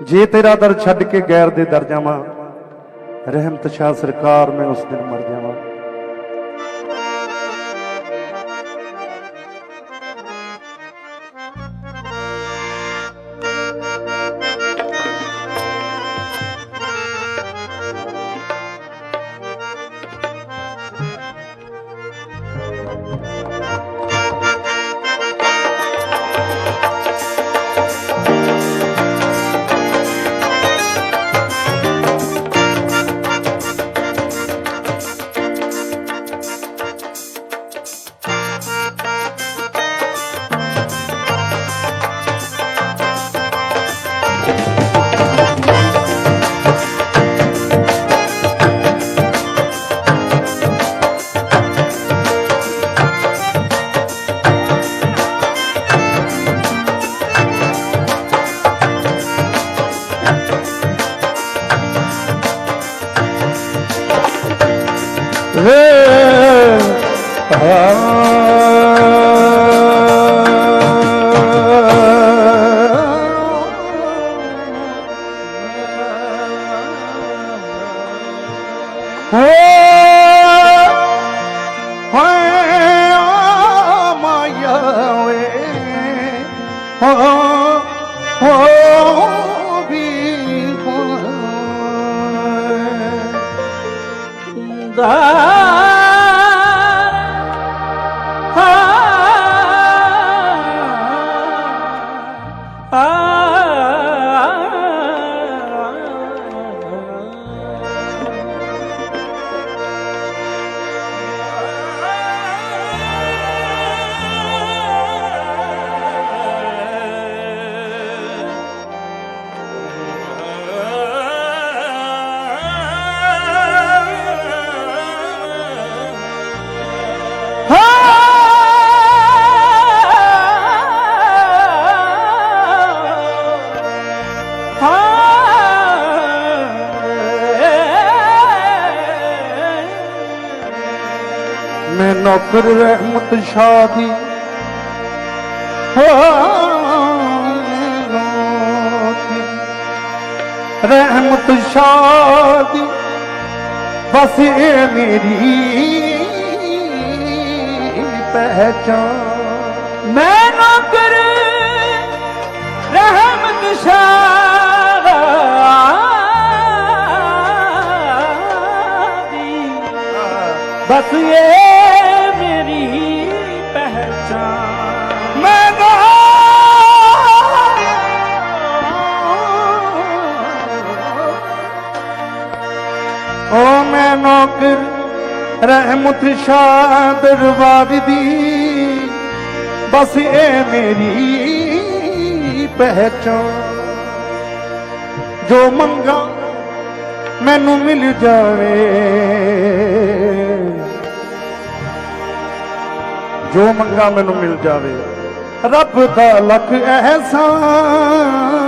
ਜੇ ਤੇਰਾ ਦਰ ਛੱਡ ਕੇ ਗੈਰ ਦੇ ਦਰ ਜਾਵਾਂ, ਰਹਿਮਤ ਸ਼ਾਹ ਸਰਕਾਰ ਮੈਂ ਉਸ ਦਿਨ ਮਰ ਜਾਵਾਂ। Oh, ਹੋਏ ਰਹਿਮਤ ਸ਼ਾਹ ਦੀ ਰਹਿਮਤ ਸ਼ਾਹ ਦੀ ਬਸ ਇਹ ਮੇਰੀ ਪਹਿਚਾਨ ਮੈਂ ਨੌਕਰ ਰਹਿਮਤ ਸ਼ਾਹ ਦੀ ਬਸ ਇਹ ਨੌਕਰ, ਰਹਿਮਤ ਸ਼ਾਹ ਦਰਬਾਰ ਦੀ। ਬਸ ਇਹ ਮੇਰੀ ਪਹਿਚਾਨ ਜੋ ਮੰਗਾ ਮੈਨੂੰ ਮਿਲ ਜਾਵੇ, ਜੋ ਮੰਗਾ ਮੈਨੂੰ ਮਿਲ ਜਾਵੇ, ਰੱਬ ਦਾ ਲੱਖ ਅਹਿਸਾਨ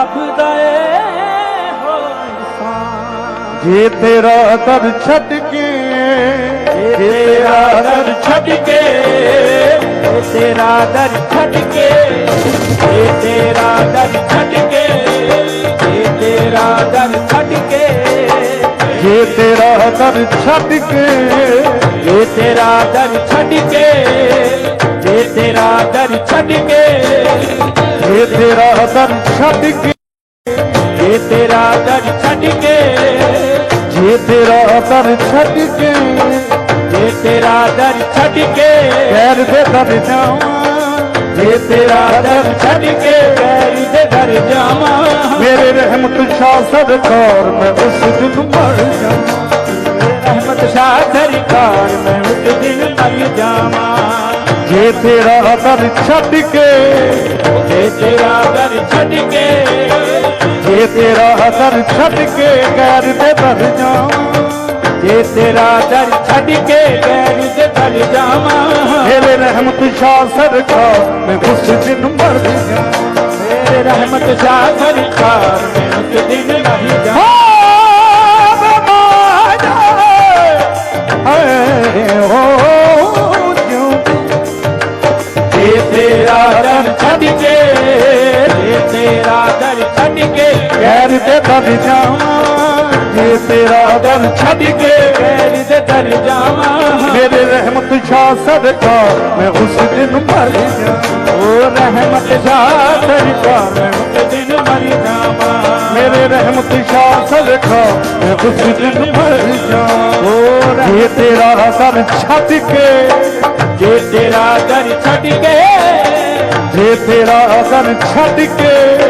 ਬਸ ਰੱਬ ਦਾ ਏ ਹੋ ਇਨਸਾਨ। ਜੇ ਤੇਰਾ ਦਰ ਛੱਡ ਕੇ ਜੇ ਤੇਰਾ ਦਰ ਛੱਡ ਕੇ ਜੇ ਤੇਰਾ ਦਰ ਛੱਡ ਕੇ ਜੇ ਤੇਰਾ ਦਰ ਛੱਡ ਕੇ ਜੇ ਤੇਰਾ ਦਰ ਛੱਡ ਕੇ। ਜੇ ਤੇਰਾ ਦਰ ਛੱਡ ਕੇ ਜੇ ਤੇਰਾ ਦਰ ਛੱਡ ਕੇ ਜੇ ਤੇਰਾ ਦਰ ਛੱਡ ਕੇ। ਜੇ ਤੇਰਾ ਦਰ ਛੱਡ ਕੇ ਜੇ ਤੇਰਾ ਦਰ ਛੱਡ ਕੇ। ਜੇ ਤੇਰਾ ਦਰ ਛੱਡ ਕੇ ਜੇ ਤੇਰਾ ਦਰ ਛੱਡ ਕੇ। ਗੈਰ ਦੇ ਦਰ ਜਾਵਾਂ ਜੇ ਤੇਰਾ ਦਰ ਛੱਡ ਕੇ ਗੈਰੀ ਦੇ ਦਰ ਜਾਵਾਂ। ਮੇਰੇ ਰਹਿਮਤ ਸ਼ਾਹ ਸਰਕਾਰ, ਮੈਂ ਉਸ ਦਿਨ ਮਰ ਜਾਵਾਂ। ਤੇਰਾ ਦਰ ਛੱਡ ਕੇ। ਜੇ ਤੇਰਾ ਦਰ ਛੱਡ ਕੇ। ਜੇ ਤੇਰਾ ਦਰ ਛੱਡ ਕੇ ਗੈਰ ਦੇ ਦਰ ਜਾਵਾਂ। ਜੇ ਤੇਰਾ ਦਰ ਛੱਡ ਕੇ ਗੈਰੀ ਦੇ ਦਰ ਜਾਵਾਂ। ਮੇਰੇ ਰਹਿਮਤ ਸ਼ਾਹ ਸਰਕਾਰ ਮੈਂ ਉਸ ਦਿਨ ਮਰ ਜਾਵਾਂ ਮੇਰੇ ਰਹਿਮਤ ਸ਼ਾਹ ਸਰਕਾਰ ਮੈਂ ਉਸ ਦਿਨ ਮਰ ਜਾਵਾਂ ਤੇਰਾ ਦਰ ਛੱਡ ਕੇ ਗੈਰ ਦੇ ਦਰ ਜਾਵਾਂ। ਮੇਰੇ ਰਹਿਮਤ ਸ਼ਾਹ ਸਦਕਾ, ਮੈਂ ਉਸ ਦਿਨ ਮਰ ਜਾ ਓ ਰਹਿਮਤ ਸ਼ਾਹ ਸਰਕਾਰ ਮੈਂ ਉਸ ਦਿਨ ਮਰ ਜਾਵਾਂ। ਮੇਰੇ ਰਹਿਮਤ ਸ਼ਾਹ ਸਦਕਾ, ਮੈਂ ਉਸ ਦਿਨ ਮਰ ਜਾ ਓ ਜੇ ਤੇਰਾ ਦਰ ਛੱਡ ਕੇ, ਜੇ ਤੇਰਾ ਦਰ ਛੱਡ ਕੇ, ਜੇ ਤੇਰਾ ਦਰ ਛੱਡ ਕੇ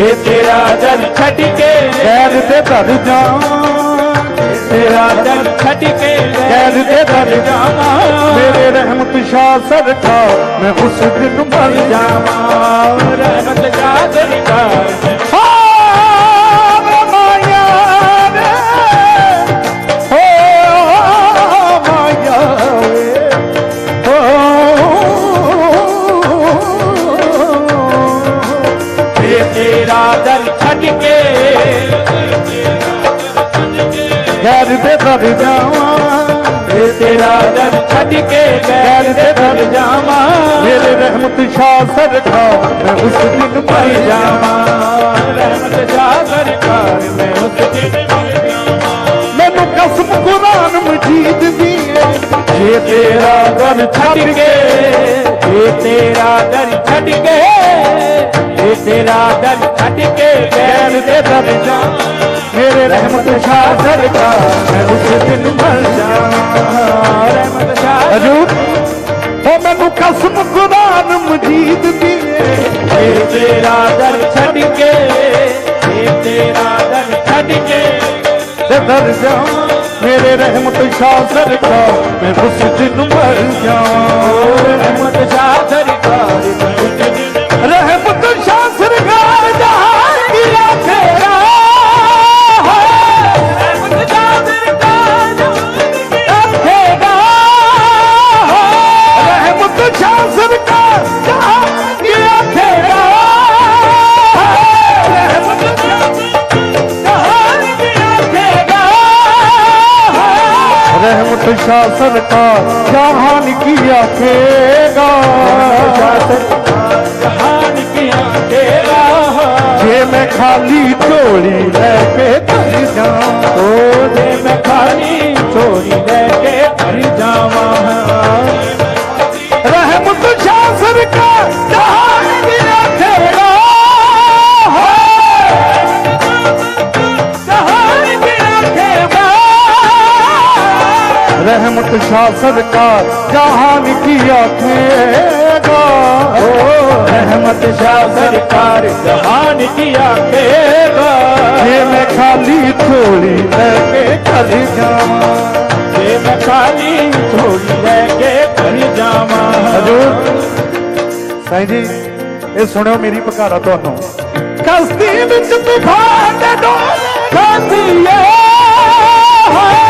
ਜੇ ਤੇਰਾ ਦਰ ਛੱਡ ਕੇ ਕੈਦ ਤੇ ਧਰ ਜਾ ਤੇਰਾ ਦਰ ਛੱਡ ਕੇ ਕੈਦ ਤੇ ਜਾ ਜਾਵਾਂ। ਮੇਰੇ ਰਹਿਮਤ ਸ਼ਾਹ ਸਦਕਾ ਮੈਂ ਉਸ ਦਿਨ ਮਰ ਜਾਵਾਂ। ਰਹਿਮਤ ਸ਼ਾਹ ਸਰਕਾਰ ਦਰ ਛੱਡ ਕੇ ਗੈਰ ਦੇ ਦਰ ਜਾਵਾਂ ਮੇਰੇ ਰਹਿਮਤ ਸ਼ਾਹ ਸਦਕਾ ਮੈਂ ਉਸ ਦਿਨ ਮਰ ਮਰ ਜਾ ਜਾਵਾਂ ਰਹਿਮਤ ਸ਼ਾਹ ਸਰਕਾਰ ਮੈਂ ਉਸ ਦਿਨ ਮਰ ਜਾਵਾਂ ਮੈਨੂੰ ਕਸਮ ਕੁਰਾਨ ਮਜੀਦ ਦੀ ਏ ਜੇ ਤੇਰਾ ਦਰ ਛੱਡ ਛੱਡ ਕੇ ਕੇ ਜੇ ਤੇਰਾ ਦਰ ਛੱਡ ਕੇ ਜੇ ਤੇਰਾ ਦਰ ਛੱਡ ਕੇ ਗੈਰ ਦੇ ਦਰ ਜਾਵਾਂ ਮੇਰੇ ਰਹਿਮਤ ਸ਼ਾਹ ਹਜੂਰ ਉਹ ਮੈਨੂੰ ਕਸਮ ਕੁਰਾਨ ਮਜੀਦ ਦੀ ਜੇ ਤੇਰਾ ਦਰ ਛੱਡ ਕੇ ਜੇ ਤੇਰਾ ਦਰ ਛੱਡ ਕੇ। ਤੇ ਦਰ ਜਾ ਮੇਰੇ ਰਹਿਮਤ ਸ਼ਾਹ ਸਦਕਾ ਮੈਂ ਉਸ ਦਿਨ ਮਰ ਜਾ ਰਹਿਮਤ ਸ਼ਾਹ ਰਹਿਮਤ ਸ਼ਾਹ ਸਰਕਾਰ ਜਹਾਨ ਕੀ ਆਖੇਗਾ? ਜਹਾਨ ਕੀ ਆਖੇਗਾ ਜੇ ਮੈਂ ਖਾਲੀ ਝੋਲੀ ਲੈ ਕੇ ਘਰ ਜਾ ਓ ਜੇ ਮੈਂ ਖਾਲੀ ਝੋਲੀ ਲੈ ਕੇ ਘਰ ਜਾਵਾਂ। ਰਹਿਮਤ ਸ਼ਾਹ ਸਰਕਾਰ ਰਹਿਮਤ ਸ਼ਾਹ ਸਰਕਾਰ ਜਹਾਨ ਕੀ ਆਖੇਗਾ? ਰਹਿਮਤ ਸ਼ਾਹ ਸਰਕਾਰ ਜਹਾਨ ਕੀ ਆਖੇਗਾ? ਜੇ ਮੈਂ ਖਾਲੀ ਝੋਲੀ ਲੈ ਕੇ ਘਰ ਜਾਵਾਂ, ਜੇ ਮੈਂ ਖਾਲੀ ਝੋਲੀ ਲੈ ਕੇ ਘਰ ਹਜੂਰ ਸਾਈਂ ਜੀ, ਇਹ ਸੁਣਿਓ ਮੇਰੀ ਪਕਾਰਾ ਤੁਹਾਨੂੰ। ਕਸਤੀ ਵਿੱਚ ਤੂਫਾਨ ਦੇ ਡੋਲੇ ਖਾਂਦੀਏ ਕਸਤੀ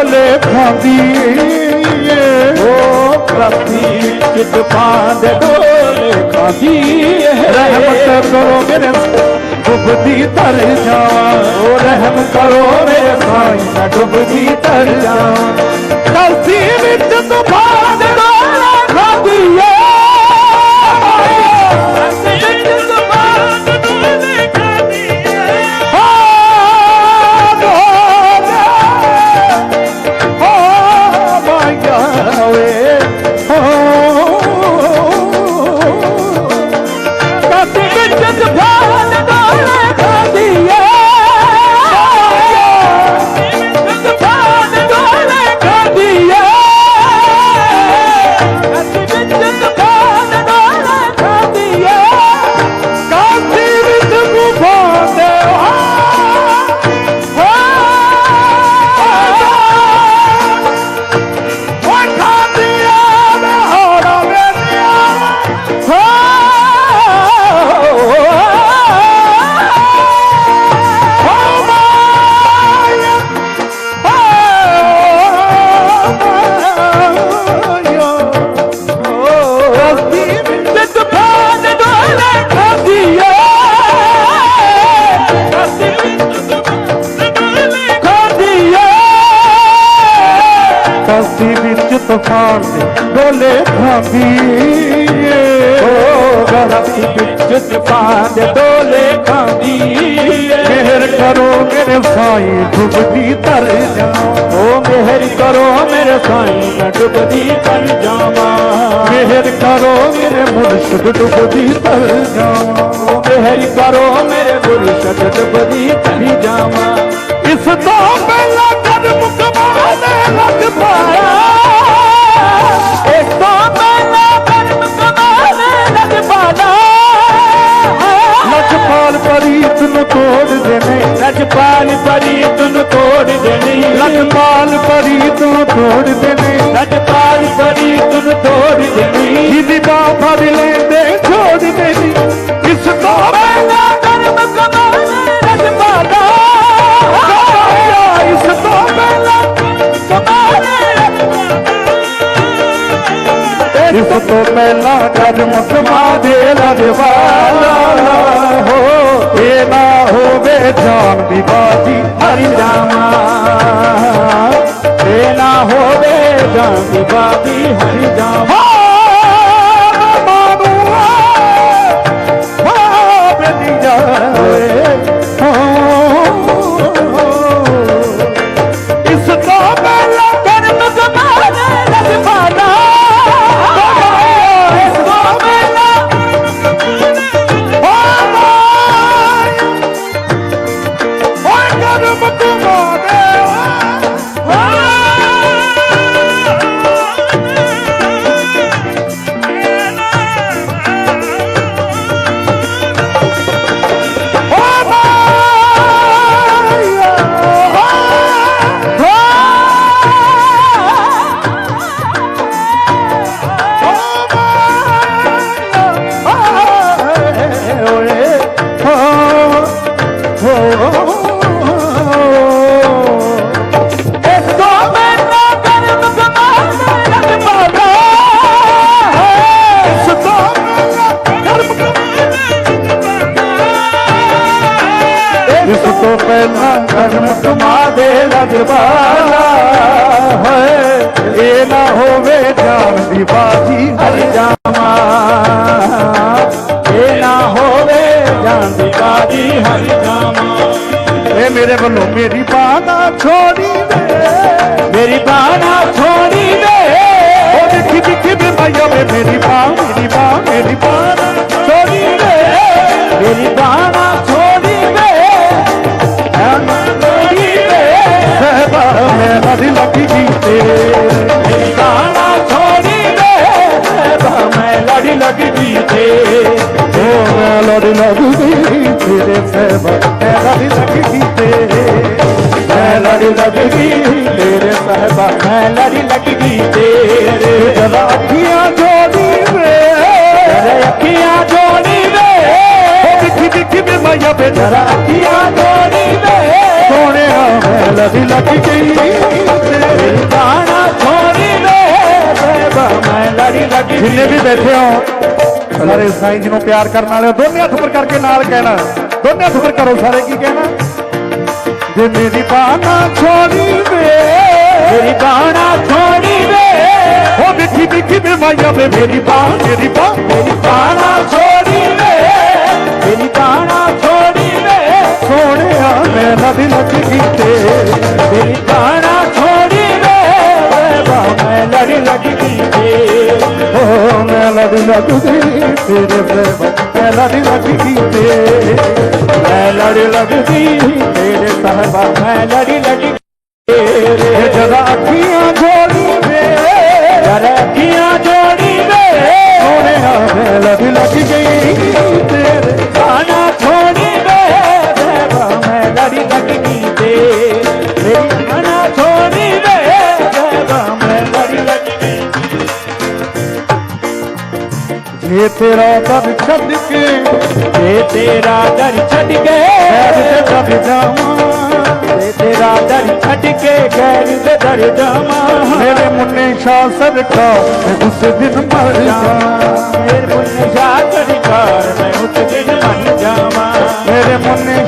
ਡੋਲੇ ਖਾਂਦੀ ਏ। ਓ ਕਸਤੀ ਵਿੱਚ ਤੂਫਾਨ ਡੋਲੇ ਖਾਂਦੀਏ ਰਹਿਮਤ ਕਰੋ ਮੇਰੇ ਡੁੱਬਦੀ ਤਰ ਜਾਵਾਂ। ਓ ਰਹਿਮ ਕਰੋ ਮੇਰੇ ਸਾਈਂ, ਮੈਂ ਡੁੱਬਦੀ ਤਰ ਜਾਵਾਂ। ਕਲਸੀ ਵਿੱਚ ਤੂਫਾਨ ਤੂਫਾਨ ਦੇ ਡੋਲੇ ਖਾਂਦੀ ਏ ਓ ਗਰਤੀ ਵਿੱਚ ਤੂਫਾਨ ਦੇ ਡੋਲੇ ਖਾਂਦੀ ਏ ਮਿਹਰ ਕਰੋ ਮੇਰੇ ਸਾਈਂ, ਡੁੱਬਦੀ ਤਰ ਜਾਵਾਂ। ਓ ਮਿਹਰ ਕਰੋ ਮੇਰੇ ਸਾਈਂ, ਮੈਂ ਡੁੱਬਦੀ ਤਰ ਜਾਵਾਂ। ਮਿਹਰ ਕਰੋ ਮੇਰੇ ਮੁਰਸ਼ਿਦ, ਡੁੱਬਦੀ ਤਰ ਜਾਵਾਂ। ਓ ਮਿਹਰ ਕਰੋ ਮੇਰੇ ਮੁਰਸ਼ਦ, ਡੁੱਬਦੀ ਤਰ ਜਾਵਾਂ। ਇਸ ਤੋਂ ਪਹਿਲਾਂ ਕਦਮ ਕਮਾਨੇ ਲੱਗ ਪਾਇਆ ਦੇਣੀ ਲਖਪਾਲ ਪ੍ਰੀਤ ਨੂੰ ਤੋੜ ਦੇਣੇ ਰਜਪਾਲ ਪ੍ਰੀਤ ਨੂੰ ਤੋੜ ਦੇਣੀ ਜਿਹਦੀ ਬਾਹ ਫੜ ਲੈਂਦੇ ਛੋੜ ਦੇਣੀ ਇਸ ਤੋਂ ਪਹਿਲਾਂ ਕਰਮ ਕਮਾਵੇ ਰਜਪਾਲਾ ਇਸ ਤੋਂ ਪਹਿਲਾਂ ਕਮਾਵੇ ਇਸ ਤੋਂ ਪਹਿਲਾਂ ਕਦਮ ਕਮਾ ਦੇ ਲਗਵਾਲਾ ਹੋ ਇਹ ਨਾ ਹੋਵੇ ਜਾਨ ਦੀ ਬਾਜੀ, ਹਰੀ ਰਾਮਾ। ਇਹ ਨਾ ਹੋਵੇ ਜਾਂਦੀ ਬਾਦੀ ਹਰੀ ਰਾਮਾ। ਤੋਂ ਪਹਿਲਾਂ ਕਰਮ ਤੁਮਾ ਦੇ ਲਗਵਾਲਾ ਹੈ ਇਹ ਨਾ ਹੋਵੇ ਜਾਨ ਦੀ ਬਾਜੀ ਹਰੀ ਰਾਮਾ ਇਹ ਨਾ ਹੋਵੇ ਜਾਂਦੀ ਬਾਦੀ ਹਰੀ ਰਾਮਾ ਇਹ ਮੇਰੇ ਵੱਲੋਂ ਮੇਰੀ ਬਾਣਾ ਛੋੜੀ ਦੇ, ਮੇਰੀ ਬਾਣਾ ਛੋੜੀ ਦੇ। ਉਹ ਦੇਖੀ ਦੇਖੀ ਵੀ ਮਾਇਆ ਵੇ, ਮੇਰੀ ਬਾਹ ਮੇਰੀ ਬਾਹ ਮੇਰੀ ਬਾਣਾ ਛੋੜੀ ਦੇ। ਮੇਰੀ ਬਾਣਾ ਮੈਂ ਨਦੀ ਲੱਗੀ ਜੀ ਤੇ ਛੋੜੀ ਦੇ ਮੈਂ ਲੜੀ ਲੱਗੀ ਤੇ ਉਹ ਮੈਂ ਲੜ ਲੱਗਦੀ ਤੇਰੇ ਸਹਿਬਾ ਮੈਂ ਨਦੀ ਲੱਗੀ ਜੀ ਤੇ ਮੈਂ ਲੜ ਗਈ ਤੇਰੇ ਸਹਿਬਾ ਮੈਂ ਲੜੀ ਲੱਗੀ ਤੇਰੇ ਜਦਾ ਅੱਖੀਆਂ ਜੋੜੀ ਵੇ ਤੇਰੇ ਅੱਖੀਆਂ ਜੋੜੀ ਦੇ। ਉਹ ਦੇਖੀ ਦੇਖੀ ਵੀ ਮਾਇਆ ਵੇ ਜਰਾ ਅੱਖੀਆਂ ਜੋੜੀ ਮੈਂ ਮੇਰੀ ਬਾਣਾ ਛੋੜੀ ਦੇ ਬਾ ਮੈਂ ਲੜੀ ਲੱਗੀ ਜਿੰਨੇ ਵੀ ਬੈਠੇ ਹੋ ਸਾਰੇ ਸਾਈਂ ਜੀ ਨੂੰ ਪਿਆਰ ਕਰਨ ਵਾਲੇ ਦੋਨੇ ਹੱਥ ਉੱਪਰ ਕਰਕੇ ਨਾਲ ਕਹਿਣਾ ਦੋਨੇ ਹੱਥ ਉੱਪਰ ਕਰੋ ਸਾਰੇ ਕੀ ਕਹਿਣਾ ਜੇ ਮੇਰੀ ਬਾਣਾ ਛੋੜੀ ਵੇ ਮੇਰੀ ਬਾਣਾ ਛੋੜੀ ਦੇ ਉਹ ਦੇਖੀ ਦੇਖੀ ਵੇ ਮਾਇਆ ਵੇ ਮੇਰੀ ਬਾਹ ਮੇਰੀ ਬਾਹ ਮੇਰੀ ਬਾਣਾ ਛੋੜੀ ਦੇ ਮੇਰੀ ਬਾਣਾ ਛੋੜੀ ਦੇ ਸੋਹਣਿਆ ਮੈਂ ਨਦੀ ਲੱਗੀ ਤੇ ਮੇਰੀ ਬਾਣਾ ਛੋੜੀ ਦੇ ਬਾ ਮੈਂ ਲੜੀ ਲੱਗੀ ਤੇ ਓ, ਮੈਂ ਲੜੀ ਲੱਗਦੀ ਤੇਰੇ ਪ੍ਰੇਮ ਮੈਂ ਲੜੀ ਲੱਗੀ ਤੇ ਮੈਂ ਲੜੀ ਲੱਗਦੀ ਤੇਰੇ ਸਾਹਿਬਾ ਮੈਂ ਲੜੀ ਲੱਗੀ ਤੇਰੇ ਇਹ ਜਦਾ ਅੱਖੀਆਂ ਜੋੜੀ ਵੇ, ਯਾਰ ਅੱਖੀਆਂ ਜੋੜੀ ਦੇ ਸੋਹਣਿਆ ਮੈਂ ਲੜੀ ਲੱਗੀ ਜੇ ਤੇਰਾ ਦਰ ਛੱਡ ਕੇ, ਜੇ ਤੇਰਾ ਦਰ ਛੱਡ ਕੇ, ਗੈਰ ਦੇ ਦਰ ਜਾਵਾਂ। ਜੇ ਤੇਰਾ ਦਰ ਛੱਡ ਕੇ, ਗੈਰ ਦੇ ਦਰ ਜਾਵਾਂ। ਮੇਰੇ ਮੁੰਨੇ ਸ਼ਾਹ ਸਰਕਾਰ ਮੈਂ ਉਸ ਦਿਨ ਮਰ ਜਾਵਾਂ। ਮੇਰੇ ਮੁੰਨੇ ਸ਼ਾਹ ਸਰਕਾਰ ਮੈਂ ਉਸ ਦਿਨ ਮਰ ਜਾਵਾਂ। ਮੇਰੇ ਮੁੰਨੇ